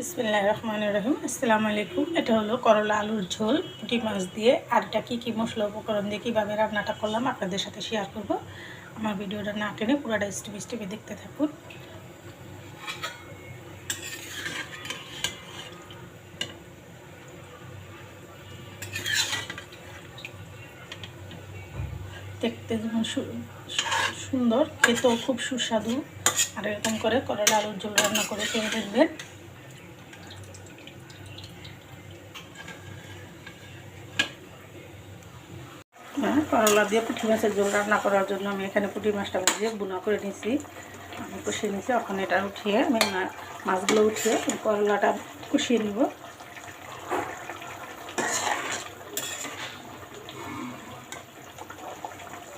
বিসমিল্লাহ রহমান রহিম। আসসালামু আলাইকুম এটা হলো করলা আলুর ঝোল। পুঁটি মাছ দিয়ে আর এটা কী কী মশলা উপকরণ দিয়ে কীভাবে রান্নাটা করলাম আপনাদের সাথে শেয়ার করব। আমার ভিডিওটা না টেনে পুরোটা স্টেপ স্টেপে দেখতে থাকুন। দেখতে যেমন সুন্দর, খেতেও খুব সুস্বাদু। আর এরকম করে করলা আলুর ঝোল রান্না করে খেয়ে দেখবেন হ্যাঁ করলা দিয়ে পুঁটি মাছের ঝোল রান্না করার জন্য আমি এখানে পুঁটি মাছটা ভেজে বুনা করে নিয়েছি। আমি কষিয়ে নিয়েছি, এখন এটা উঠিয়ে আমি মাছগুলো উঠিয়ে করলাটা কষিয়ে নিব।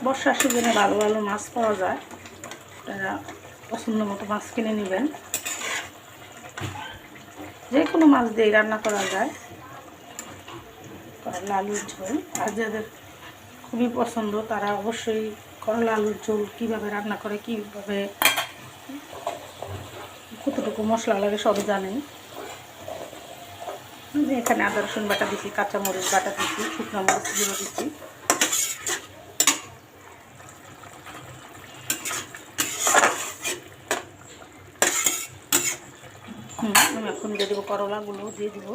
বর্ষার সিজনে ভালো ভালো মাছ পাওয়া যায়। আপনারা পছন্দ মতো মাছ কিনে নেবেন। যে কোনো মাছ দিয়ে রান্না করা যায়। করলা, আলুর ঝোল, আর যাদের খুবই পছন্দ। তারা অবশ্যই করলা, আলুর ঝোল কীভাবে রান্না করে, কীভাবে কতটুকু মশলা লাগে সবই জানেন যে এখানে আদা, রসুন বাটা দিচ্ছি কাঁচামরিচ বাটা দিচ্ছি শুকনো মরিচ গুঁড়ো দিচ্ছি আমি এখন দিয়ে দেবো করলাগুলো, দিয়ে দেবো।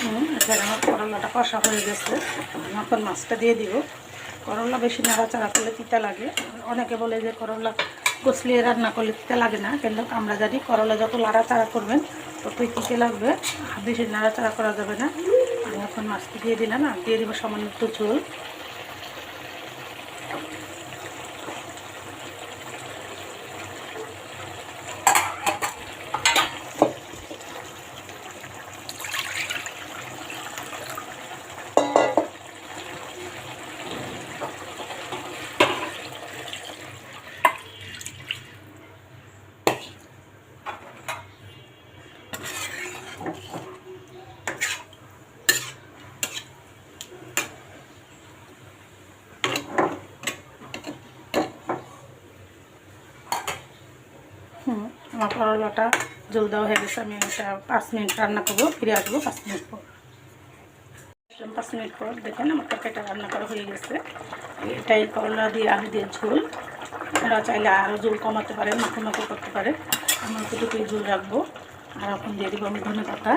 হুম, এখানে আমার করলাটা কষা হয়ে গেছে। এখন মাছটা দিয়ে দিব। করলা বেশি নাড়াচাড়া করলে তিতা লাগে। অনেকে বলে যে করলা কচলিয়ে রান্না করলে তিতা লাগে না। কিন্তু আমরা জানি করলা যত নাড়াচাড়া করবেন ততই তিতে লাগবে। বেশি নাড়াচাড়া করা যাবে না। আমি এখন মাছটা দিয়ে দিলাম। আর দিয়ে দিব সামান্য একটু ঝোল। আমার করলাটা জল দেওয়া হয়ে গেছে, আমি এটা পাঁচ মিনিট রান্না করব, ফিরে আসব পাঁচ মিনিট পর। পাঁচ মিনিট পর, দেখেন আমার তরকারিটা রান্না করা হয়ে গেছে। এটাই করলা দিয়ে আলু দিয়ে ঝোল। ওরা চাইলে আরও ঝোল কমাতে পারে মাখো মাখো করতে পারে আমি অতটুকুই ঝোল রাখব। আর এখন দিয়ে দিব আমি ধনে পাতা।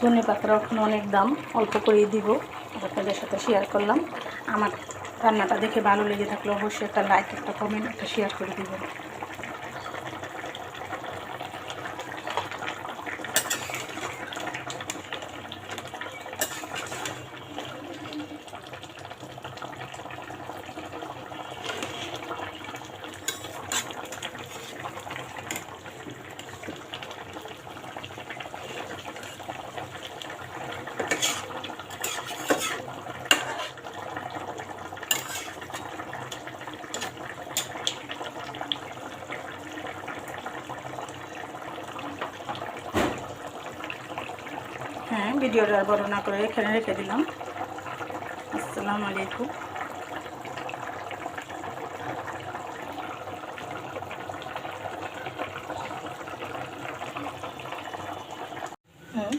ধনে পাতার এখন অনেক দাম, অল্প করেই দিব। আপনাদের সাথে শেয়ার করলাম। আমার রান্নাটা দেখে ভালো লেগে থাকলে অবশ্যই একটা লাইক একটা কমেন্ট একটা শেয়ার করে দিবেন। হ্যাঁ ভিডিওটা আর বড় না করে এখানে রেখে দিলাম। আসসালামু আলাইকুম।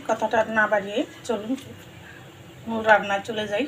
কথাটা না বাড়িয়ে চলুন, রান্নায় চলে যাই।